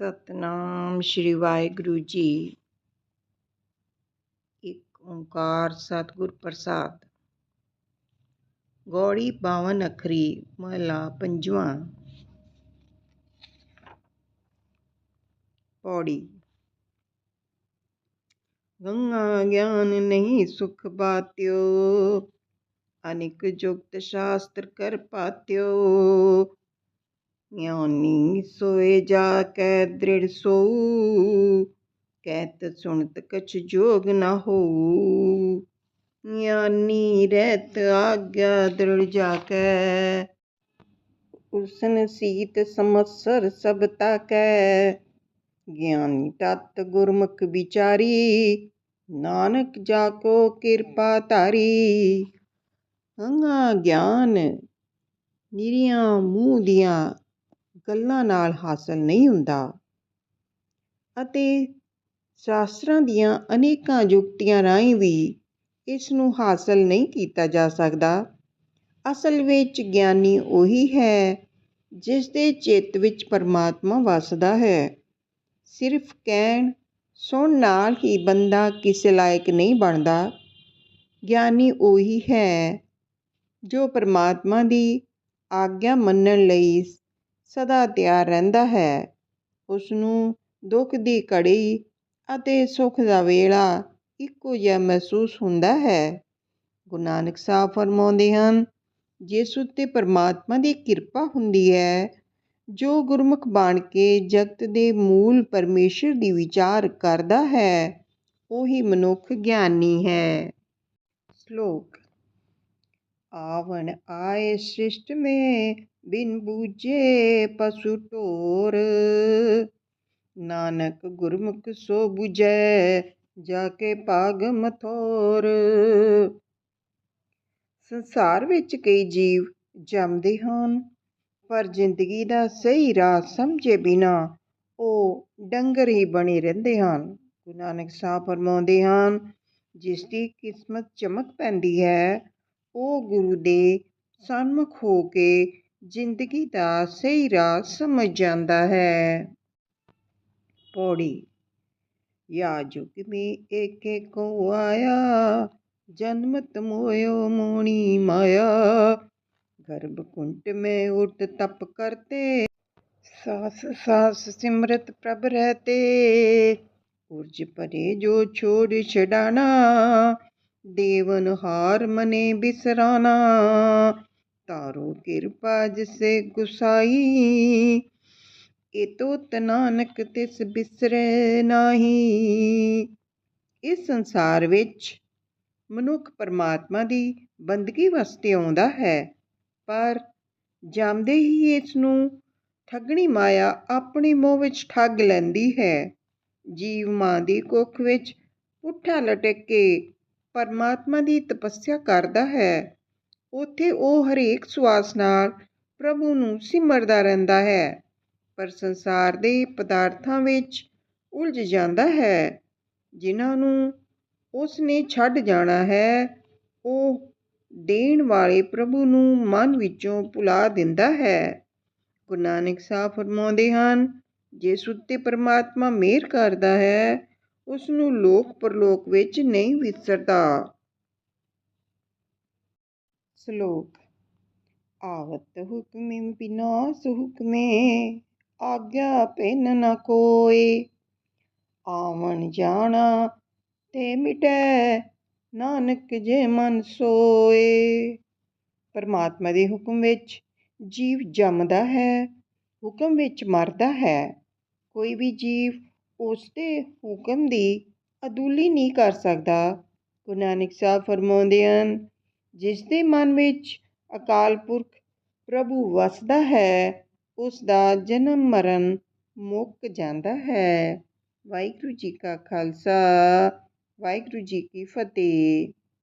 ਸਤਨਾਮ ਸ਼੍ਰੀ ਵਾਹਿਗੁਰੂ ਜੀ ਇੱਕ ਓੰਕਾਰ ਸਤਿਗੁਰ ਪ੍ਰਸਾਦ ਗੌੜੀ ਬਾਵਨ ਅਖਰੀ ਮਹਲਾ ਪੰਜਵਾਂ ਪੌੜੀ ਗੰਗਾ ਗਿਆਨ ਨਹੀਂ ਸੁਖ ਬਾਤਿਓ ਅਨਿਕ ਜੁਗਤ ਸ਼ਾਸਤਰ ਕਰ ਪਾਤਿਓ ਗਿਆਨੀ ਸੋਏ ਜਾ ਕੈ ਦ੍ਰਿੜ ਸੋਊ। ਕਹਿਤ ਸੁਣਤ ਕਛ ਜੋਗ ਨਾ ਹੋਊ। ਗਿਆਨੀ ਰਹਿਤ ਆਗਿਆ ਦ੍ਰਿੜ ਜਾ ਕੈ ਉਸਨ ਸੀਤ ਸਮਸਰ ਸਭ ਤਾਕੈ। ਗਿਆਨੀ ਤਤ ਗੁਰਮੁਖ ਵਿਚਾਰੀ। ਨਾਨਕ ਜਾ ਕੋ ਕਿਰਪਾ ਧਾਰੀ। ਹੰਗਾ ਗਿਆਨ, ਨਿਰੀਆਂ ਮੂੰਹ ਦੀਆਂ ਗੱਲਾਂ ਨਾਲ ਹਾਸਲ ਨਹੀਂ ਹੁੰਦਾ। ਅਤੇ ਸ਼ਾਸਤਰਾਂ ਦੀਆਂ ਅਨੇਕਾਂ ਯੁਕਤੀਆਂ ਰਾਹੀਂ ਵੀ ਇਸ ਨੂੰ ਹਾਸਲ ਨਹੀਂ ਕੀਤਾ ਜਾ ਸਕਦਾ। ਅਸਲ ਵਿੱਚ ਗਿਆਨੀ ਉਹੀ ਹੈ ਜਿਸ ਦੇ ਚਿੱਤ ਵਿੱਚ ਪਰਮਾਤਮਾ ਵਸਦਾ ਹੈ। ਸਿਰਫ ਕਹਿਣ ਸੁਣ ਨਾਲ ਹੀ ਬੰਦਾ ਕਿਸੇ ਲਾਇਕ ਨਹੀਂ ਬਣਦਾ। ਗਿਆਨੀ ਉਹੀ ਹੈ ਜੋ ਪਰਮਾਤਮਾ ਦੀ ਆਗਿਆ ਮੰਨਣ ਲਈ ਸਦਾ ਤਿਆਰ ਰਹਿੰਦਾ ਹੈ। ਉਸ ਨੂੰ ਦੁੱਖ ਦੀ ਘੜੀ ਅਤੇ ਸੁੱਖ ਦਾ ਵੇਲਾ ਇੱਕੋ ਜਿਹਾ ਮਹਿਸੂਸ ਹੁੰਦਾ ਹੈ। ਗੁਰੂ ਨਾਨਕ ਸਾਹਿਬ ਫਰਮਾਉਂਦੇ ਹਨ ਜਿਸ ਉੱਤੇ ਪਰਮਾਤਮਾ ਦੀ ਕਿਰਪਾ ਹੁੰਦੀ ਹੈ, ਜੋ ਗੁਰਮੁਖ ਬਣ ਕੇ ਜਗਤ ਦੇ ਮੂਲ ਪਰਮੇਸ਼ਰ ਦੀ ਵਿਚਾਰ ਕਰਦਾ ਹੈ, ਉਹੀ ਮਨੁੱਖ ਗਿਆਨੀ ਹੈ। ਸ਼ਲੋਕ ਆਵਣ ਆਏ ਸ੍ਰਿਸ਼ਟ ਮੇ, ਬਿਨ ਬੂਝੇ ਪਸੂ ਢੋਰ। ਨਾਨਕ ਗੁਰਮੁਖ ਸੋ ਬੁਝੈ ਜਾ ਕੇ ਭਾਗ ਮਥੋਰ ਸੰਸਾਰ ਵਿੱਚ ਕਈ ਜੀਵ ਜੰਮਦੇ ਹਨ, ਪਰ ਜ਼ਿੰਦਗੀ ਦਾ ਸਹੀ ਰਾਹ ਸਮਝੇ ਬਿਨਾ ਉਹ ਡੰਗਰ ਹੀ ਬਣੇ ਰਹਿੰਦੇ ਹਨ। ਗੁਰੂ ਨਾਨਕ ਸਾਹਿਬ ਫਰਮਾਉਂਦੇ ਹਨ, ਜਿਸ ਦੀ ਕਿਸਮਤ ਚਮਕ ਪੈਂਦੀ ਹੈ ਉਹ ਗੁਰੂ ਦੇ ਸਨਮੁਖ ਹੋ ਕੇ ਜ਼ਿੰਦਗੀ ਦਾ ਸਹੀ ਰਾਹ ਸਮਝ ਜਾਂਦਾ ਹੈ। ਪੌੜੀ। ਯਾ ਜੁਗ ਮੇ ਏਕ ਕੋ ਆਇਆ, ਜਨਮਤ ਮੋਇਓ ਮੋਣੀ ਮਾਇਆ, ਗਰਭ ਕੁੰਟ ਮੇ ਉਠ ਤਪ ਕਰਤੇ, ਸਾਸ ਸਾਸ ਸਿਮਰਤ ਪ੍ਰਭ ਰਹਤੇ, ਉਰਜ ਪਰੇ ਜੋ ਛੋੜ ਛਡਾਣਾ ਦੇਵਨ ਹਾਰ ਮਨੇ ਬਿਸਰਾਨਾ ਤਾਰੋ ਕਿਰਪਾ ਜਿਸੇ ਗੁਸਾਈ ਇਤੋ ਤਨਾਨਕ ਤਿਸ ਬਿਸਰੇ ਨਾਹੀ। ਇਸ ਸੰਸਾਰ ਵਿੱਚ ਮਨੁੱਖ ਪਰਮਾਤਮਾ ਦੀ ਬੰਦਗੀ ਵਾਸਤੇ ਆਉਂਦਾ ਹੈ, ਪਰ ਜਾਂਦੇ ਹੀ ਇਸ ਨੂੰ ਠੱਗਣੀ ਮਾਇਆ ਆਪਣੇ ਮੋਹ ਵਿੱਚ ਠੱਗ ਲੈਂਦੀ ਹੈ। ਜੀਵ ਮਾਂ ਦੀ ਕੁੱਖ ਵਿੱਚ ਪੁੱਠਾ ਲਟਕ ਕੇ ਪਰਮਾਤਮਾ ਦੀ ਤਪੱਸਿਆ ਕਰਦਾ ਹੈ। ਉੱਥੇ ਉਹ ਹਰੇਕ ਸਵਾਸ ਨਾਲ ਪ੍ਰਭੂ ਨੂੰ ਸਿਮਰਦਾ ਰਹਿੰਦਾ ਹੈ, ਪਰ ਸੰਸਾਰ ਦੇ ਪਦਾਰਥਾਂ ਵਿੱਚ ਉਲਝ ਜਾਂਦਾ ਹੈ। ਜਿਨ੍ਹਾਂ ਨੂੰ ਉਸ ਨੇ ਛੱਡ ਜਾਣਾ ਹੈ, ਉਹ ਦੇਣ ਵਾਲੇ ਪ੍ਰਭੂ ਨੂੰ ਮਨ ਵਿੱਚੋਂ ਭੁਲਾ ਦਿੰਦਾ ਹੈ। ਗੁਰੂ ਨਾਨਕ ਸਾਹਿਬ ਫਰਮਾਉਂਦੇ ਹਨ ਜਿਸ ਉੱਤੇ ਪਰਮਾਤਮਾ ਮਿਹਰ ਕਰਦਾ ਹੈ ਉਸ ਨੂੰ ਲੋਕ ਪਰਲੋਕ ਵਿੱਚ ਨਹੀਂ ਵਿਸਰਦਾ। ਸ਼ਲੋਕ, ਆਵਤ ਹੁਕਮੇ ਬਿਨਾਸ ਹੁਕਮੇ ਆਗਿਆ ਪੈਨ ਨ ਕੋਏ। ਆਵਣ ਜਾਣਾ ਤੇ ਮਿਟੈ ਨਾਨਕ ਜੇ ਮਨ ਸੋਏ। ਪਰਮਾਤਮਾ ਦੇ ਹੁਕਮ ਵਿੱਚ ਜੀਵ ਜੰਮਦਾ ਹੈ, ਹੁਕਮ ਵਿੱਚ ਮਰਦਾ ਹੈ। ਕੋਈ ਵੀ ਜੀਵ ਉਸ ਦੇ ਹੁਕਮ ਦੀ ਅਦੁੱਲੀ ਨਹੀਂ ਕਰ ਸਕਦਾ। ਗੁਰੂ ਨਾਨਕ ਸਾਹਿਬ ਫਰਮਾਉਂਦੇ ਹਨ, ਜਿਸ ਦੇ ਮਨ ਵਿੱਚ ਅਕਾਲ ਪੁਰਖ ਪ੍ਰਭੂ ਵਸਦਾ ਹੈ, ਉਸ ਦਾ ਜਨਮ ਮਰਨ ਮੁੱਕ ਜਾਂਦਾ ਹੈ। ਵਾਹਿਗੁਰੂ ਜੀ ਕਾ ਖਾਲਸਾ, ਵਾਹਿਗੁਰੂ ਜੀ ਕੀ ਫਤਿਹ।